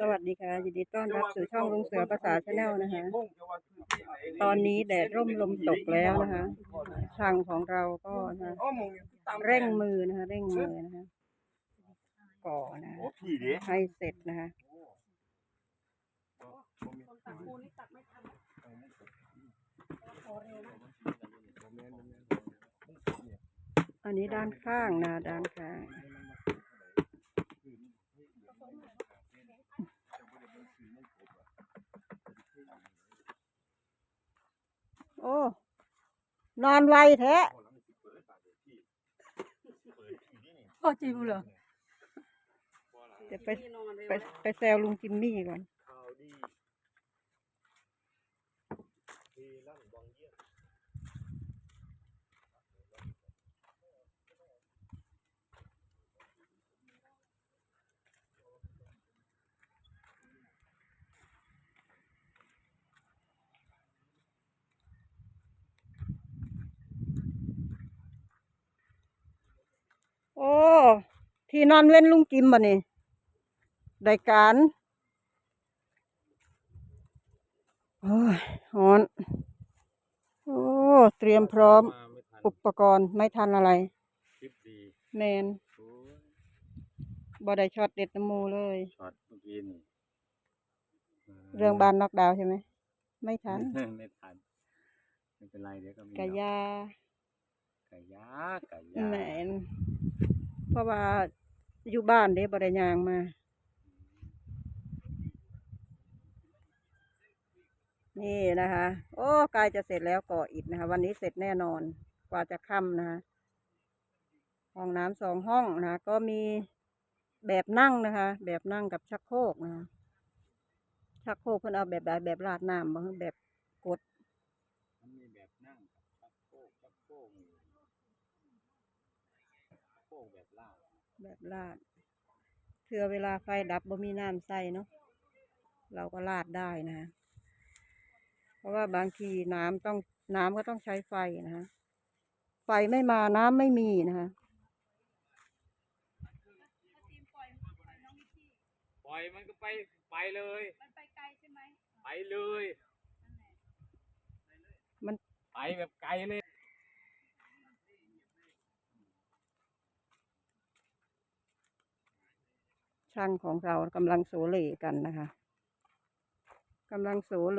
สวัสดีค่ะยินดีต้อนรับสู่ช่องลุงเสือภาษาชาแนลนะคะ ตอนนี้แดดร่มลมตกแล้วนะคะช่างของเราก็นะเร่งมือนะคะ เร่งมือนะคะ ก่อนะโอ้พี่ดิให้เสร็จนะคะอันนี้ด้านข้างนะด้านข้าง โอ้ นอนไวแท้พ่อจริงเหรอเดี๋ยวไปไปไปแซวลุงจิมมี่ก่อน ข่าวดีที่ลั่นวังเยี่ยม โอ้ ที่นอนเว้นลุงจิมบ่นี่ได้การโอ้ยฮอน โอ้ เตรียมพร้อมมาไม่ทันอุปกรณ์ไม่ทันอะไร คลิปดีแมนโอ้ยบ่ได้ช็อตเด็ดน้ำมูเลย ช็อตเมื่อกี้นี่เรื่องบ้านนอกดาวน์ใช่ไหม ไม่ทัน ไม่ทันไม่เป็นไรเดี๋ยวก็มีกะยาไก่ยาไก่ยาแมนเพ ราะว่าอยู่บ้านเด้บ่ได้ยางมา นี่นะคะ โอ้กล้จะเสร็จแล้วก่ออิฐนะคะ วันนี้เสร็จแน่นอน กว่าจะค่ำนะคะห้องน้ำสองห้องนะคะก็มีแบบนั่งนะคะ แบบนั่งกับชักโครกนะคะชักโครกเพิ่นเอาแบบใดแบบราดน้ำบ่คือแบบกด มันมีแบบนั่งกับชักโครกชักโครกนี่ชั กโครกแบบลาดแบบราดเพื่อเวลาไฟดับบ่มีน้ำใส่เนาะเราก็ราดได้นะฮะเพราะว่าบางทีน้ำต้องน้ำก็ต้องใช้ไฟนะฮะไฟไม่มาน้ำไม่มีนะคะปล่อยมันก็ไปไปเลย มันไปไกลใช่ไหมไปเลย มันไปแบบไกลเลย ช่างของเรากำลังโสเลกันนะคะกำลังโสเ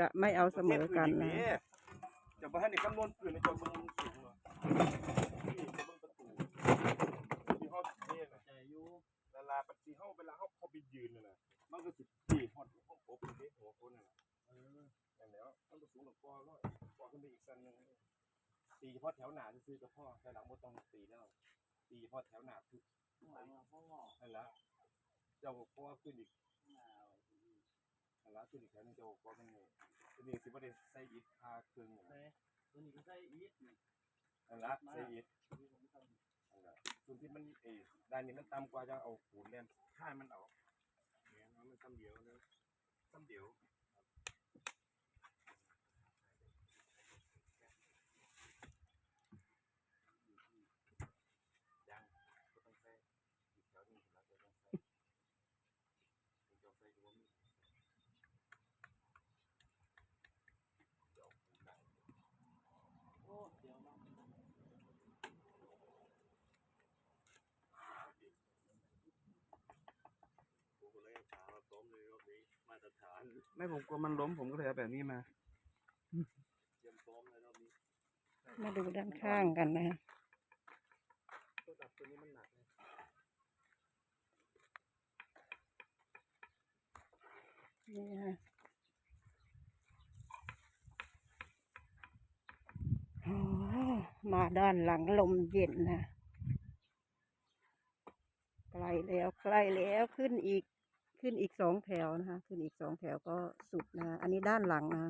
จะไม่เอาเสมอกันนะจะบ่ให้ในคำนวณปืนในจอมันสูงเหรอนี่จะเบิ่งประตูที่เฮาเนี่ยนะใจอยู่เวลาปฏิเฮาเวลาเฮาเข้าไปยืนน่ะนะมันก็สิตีฮอดหัวโป๊บนี่หัวคนน่ะนะเออนั่นแล้วมันก็สูงกว่าปอร้อยปอขึ้นไปอีกสั้นหนึงตีเฉพาะแถวหนาซื่อๆก็พอแต่หลังบ่ต้องตีแล้วตีเฉพาะแถวหนาคือนั่นแหละเจ้าก็ปอขึ้นอีก แล้วตัวนี้แค่นี้จะบอก็ปอขึ้นนี่ทีนี้สิบประเด้ใส่อิฐพาเครื่องน่ะนะตัวนี้ก็ใส่อีทนั่นละเสียอีกนั่นละส่วนที่มันเออด้านนี้มันต่ำกว่าจะเอาปูนเล่นข้ายมันเอาเนี่ยมันซ้ำเดียวเลยซ้ำเดียวยังก็ต้องใส่อีกแถวหนึงแล้วจะต้องใส่ถึงจะใส่รวมจะเอาปูนได้ กูก็เลยถามว่า ตรอบนี้มาตรไม่ผมกลัวมันล้มผมก็เลยเอาแบบนี้มาเตรียมพร้อมเลยรอบนี้มาดูด้านข้างกันนะฮะตัวดับตัวนี้มันหนักเลยนี่ฮะมาด้านหลังลมเย็นนะใกล้แล้วใกล้แล้วขึ้นอีก ขึ้นอีกสองแถวนะคะ ขึ้นอีกสองแถวก็สุดนะ อันนี้ด้านหลังนะ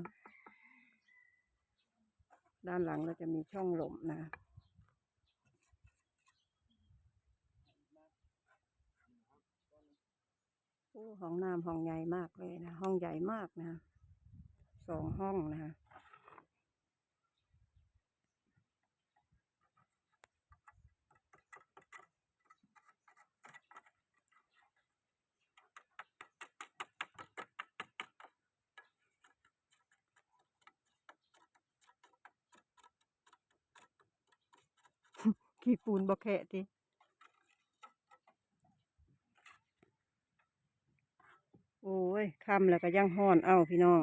ด้านหลังเราจะมีช่องลมนะโอ้ห้องน้ำห้องใหญ่มากเลยนะ ห้องใหญ่มากนะสองห้องนะ ขี้ปูนบ่แคะติโอ้ยค่ำแล้วก็ยังห้อนเอ้าพี่น้อง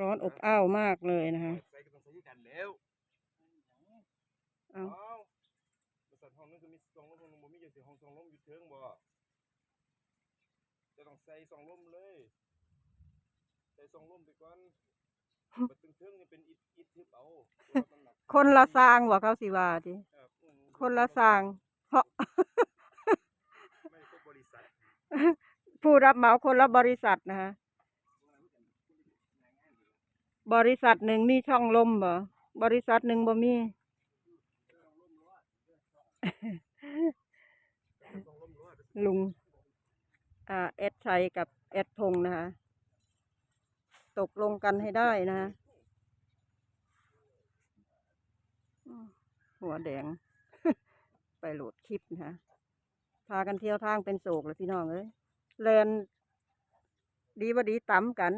ร้อนอบอ้าวมากเลยนะคะใส่ก็ต้องใส่กันแล้วเอาเอาบริษัทห้องนึงก็มีสองลมห้องนึงบ่มีจังซี่ห้องสองลมอยู่เทิงบ่จะต้องใส่สองลมเลย ใส่สองลมไปก่อน บัดเทิงๆนี่เป็นอิฐอิฐทึบเอาเพราะว่ามันหนักคนละสร้างว่าเขาสิว่าติครับอืมคนละสร้างเพราะ ไม่ใช่บริษัทผู้รับเหมาคนละบริษัทนะคะบริษัทหนึ่งมีช่องลมบ่บริษัทหนึ่งบ่มี ลุง อ่าเอดชัยกับเอดพงษ์นะคะ ตกลงกันให้ได้นะคะหัวแดง ไปโหลดคลิปนะคะพากันเที่ยวทางเป็นโศกเลยพี่น้องเอ้ยแลนดีว่ดีต่ำกัน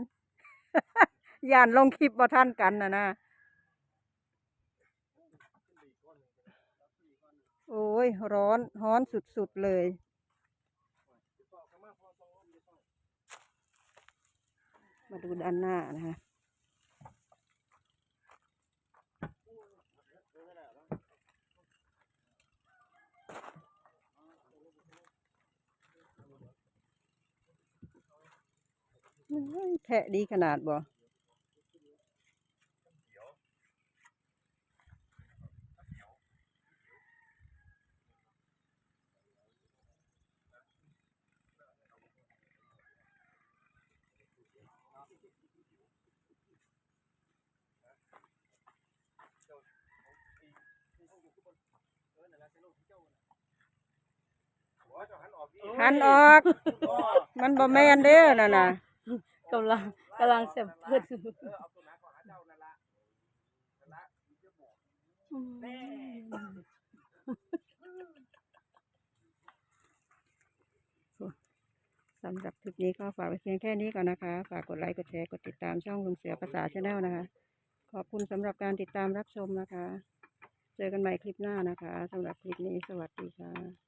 ย่านลงคลิปว่าท่านกันนะนะโอ้ย ร้อน ร้อนสุดๆเลย มาดูด้านหน้านะคะแผะดีขนาดบ่ หันออกดิหันออก มันบ่แม่นเด้อน่ะน่ะกำลังกำลังเสพเพื่อนเออเอาตัวหนาก่อนหาเจ้านั่นละนั่นละมีเจ้าหมอกแน่สำหรับคลิปนี้ก็ฝากไว้เพียงแค่นี้ก่อนนะคะ ฝากกดไลค์ กดแชร์ กดติดตามช่องลุงเสือภาษาชาแนลนะคะ ขอบคุณสำหรับการติดตามรับชมนะคะ เจอกันใหม่คลิปหน้านะคะสำหรับคลิปนี้สวัสดีค่ะ